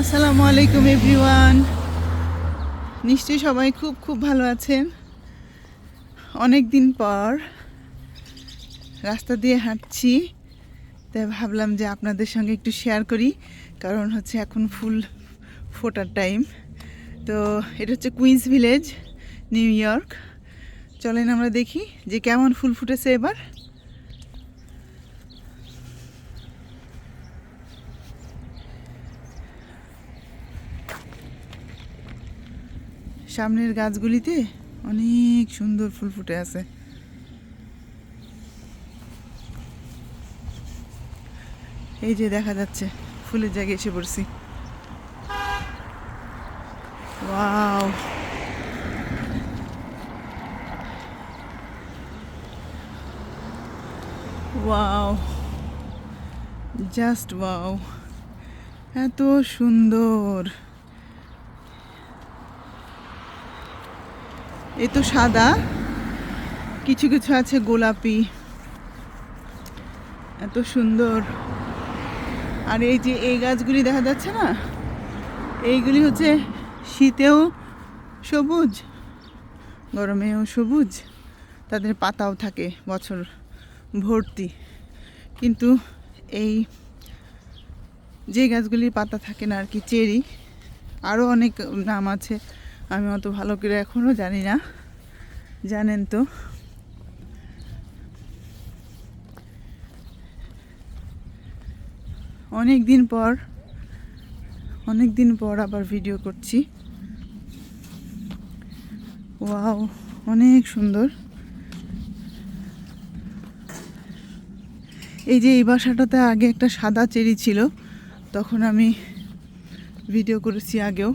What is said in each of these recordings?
আসসালামু আলাইকুম, এভরিওয়ান। নিশ্চয়ই সবাই খুব খুব ভালো আছেন। অনেক দিন পর রাস্তা দিয়ে হাঁটছি, তাই ভাবলাম যে আপনাদের সঙ্গে একটু শেয়ার করি, কারণ হচ্ছে এখন ফুল ফোটার টাইম তো এটা হচ্ছে কুইন্স ভিলেজ নিউ ইয়র্ক চলেন আমরা দেখি যে কেমন ফুল ফুটেছে এবার। সামনের গাছগুলিতে অনেক সুন্দর ফুল ফুটে আছে। এই যে দেখা যাচ্ছে, ফুলের জায়গায় এসে পড়ছি। ওয়াও! ওয়াও! Just wow! এত সুন্দর! এ তো সাদা। কিছু কিছু আছে গোলাপি। এত সুন্দর। আর এই যে এই গাছগুলি দেখা যাচ্ছে না? এইগুলি হচ্ছে শীতেও সবুজ, গরমেও সবুজ। তাদের পাতাও থাকে বছর ভর্তি। কিন্তু এই যে গাছগুলির পাতা থাকে না আর কি, চেরি আরও অনেক নাম আছে। আমি অত ভালো করে এখনও জানি না। জানেন তো। অনেক দিন পর, অনেক দিন পর আবার ভিডিও করছি। ওয়াও, অনেক সুন্দর। এই যে এই বাসাটাতে আগে একটা সাদা চেরি ছিল, তখন আমি ভিডিও করেছি আগেও।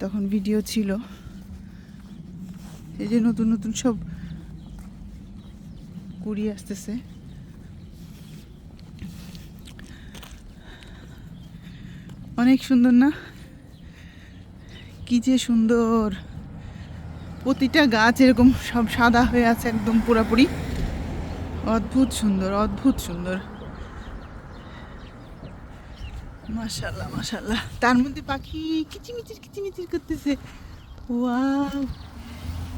তখন ভিডিও ছিল। এই যে নতুন নতুন সব কুড়ি আসতেছে। অনেক সুন্দর না? কি যে সুন্দর। প্রতিটা গাছ এরকম সব সাদা হয়ে আছে একদম পুরাপুরি। অদ্ভুত সুন্দর অদ্ভুত সুন্দর। মাশাল্লাহ মাশাল্লাহ তার মধ্যে পাখি কিচিমিচির কিচিমিচির করতেছে। ওয়াও,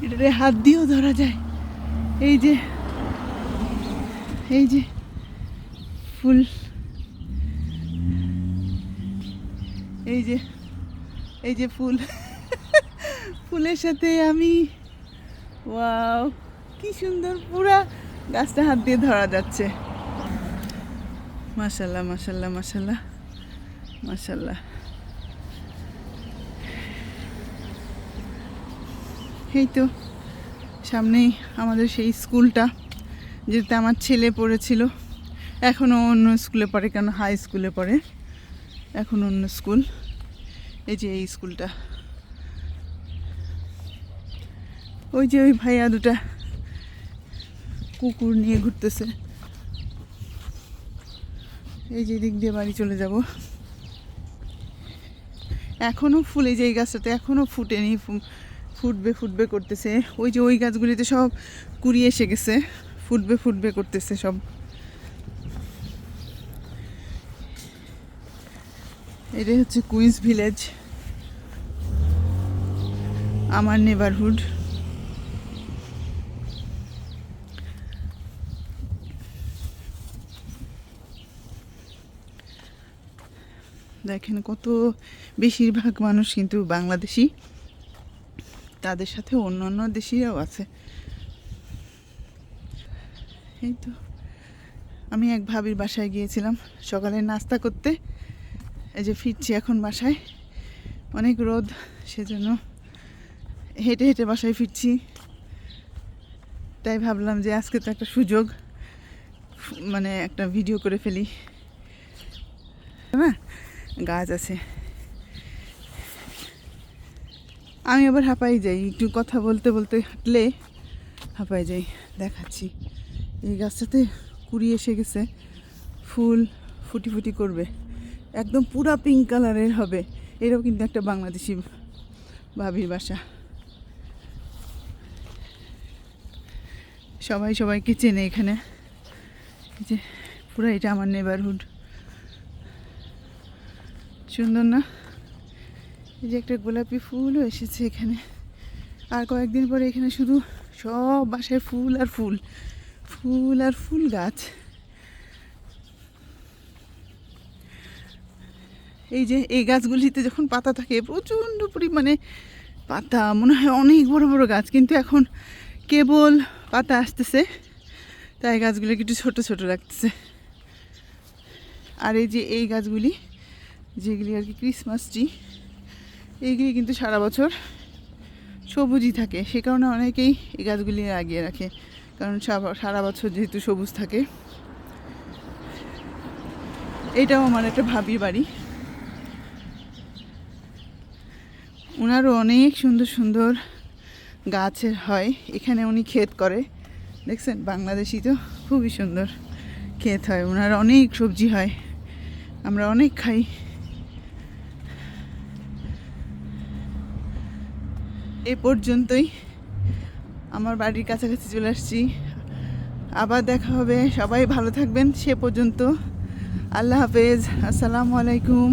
এটারে হাত দিয়েও ধরা যায়। এই যে এই যে, ফুল। এই যে এই যে ফুল। ফুলের সাথে আমি, ওয়াও, কি সুন্দর পুরা গাছটা হাত দিয়ে ধরা যাচ্ছে। মাশাল্লাহ মাশাল্লাহ মাশাল্লাহ মাশাল্লাহ এই তো, সামনেই আমাদের সেই স্কুলটা, যেটাতে আমার ছেলে পড়েছিল। এখনও অন্য স্কুলে পড়ে কেন? হাই স্কুলে পড়ে। এখন অন্য স্কুল। এই যে এই স্কুলটা। ওই যে ওই ভাইয়া দুটা কুকুর নিয়ে ঘুরতেছে। এই যে দিক দিয়ে বাড়ি চলে যাব। এখনও ফুলে যে এই গাছটাতে এখনও ফুটেনি ফুটবে ফুটবে করতেছে। ওই যে ওই গাছগুলিতে সব কুড়িয়ে এসে গেছে, ফুটবে ফুটবে করতেছে সব। এটাই হচ্ছে কুইন্স ভিলেজ, আমার নেবারহুড দেখেন কত বেশিরভাগ মানুষ কিন্তু বাংলাদেশি। তাদের সাথে অন্য অন্য দেশিরাও আছে। এই তো, আমি এক ভাবির বাসায় গিয়েছিলাম সকালে নাস্তা করতে। এই যে ফিরছি এখন বাসায়। অনেক রোদ, সেজন্য হেঁটে হেঁটে বাসায় ফিরছি। তাই ভাবলাম যে আজকে তো একটা সুযোগ মানে একটা ভিডিও করে ফেলি। না গাছ আছে। আমি আবার হাঁপাই যাই, একটু কথা বলতে বলতে হাঁটলে হাঁপাই যাই, দেখাচ্ছি। এই গাছটাতে কুড়ি এসে গেছে, ফুল ফুটি ফুটি করবে। একদম পুরা পিঙ্ক কালারের হবে এটাও কিন্তু একটা বাংলাদেশি ভাবির বাসা। সবাই সবাইকে চেনে এখানে। যে পুরো এটা আমার নেবারহুড সুন্দর না? এই যে একটা গোলাপি ফুলও এসেছে এখানে। আর কয়েকদিন পরে এখানে শুধু সব বাসায় ফুল আর ফুল। ফুল আর ফুল গাছ। এই যে এই গাছগুলিতে যখন পাতা থাকে, প্রচণ্ড পরিমাণে পাতা, মনে হয় অনেক বড় বড় গাছ, কিন্তু এখন কেবল পাতা আসতেছে। তাই গাছগুলোকে একটু ছোট ছোট লাগতেছে আর এই যে এই গাছগুলি যেগুলি আর কি ক্রিসমাস ট্রি এইগুলি কিন্তু সারা বছর সবুজই থাকে। সে কারণে অনেকেই এই গাছগুলি লাগিয়ে রাখে, কারণ সারা- বছর যেহেতু সবুজ থাকে। এটাও আমার একটা ভাবির বাড়ি। ওনারও অনেক সুন্দর সুন্দর গাছের হয়, এখানে উনি ক্ষেত করে। দেখছেন, বাংলাদেশি তো, খুবই সুন্দর ক্ষেত হয়। ওনার অনেক সবজি হয়, আমরা অনেক খাই। এ পর্যন্তই। আমার বাড়ির কাছাকাছি চলে আসছি। আবার দেখা হবে। সবাই ভালো থাকবেন। সে পর্যন্ত। আল্লাহ হাফেজ। আসসালামু আলাইকুম।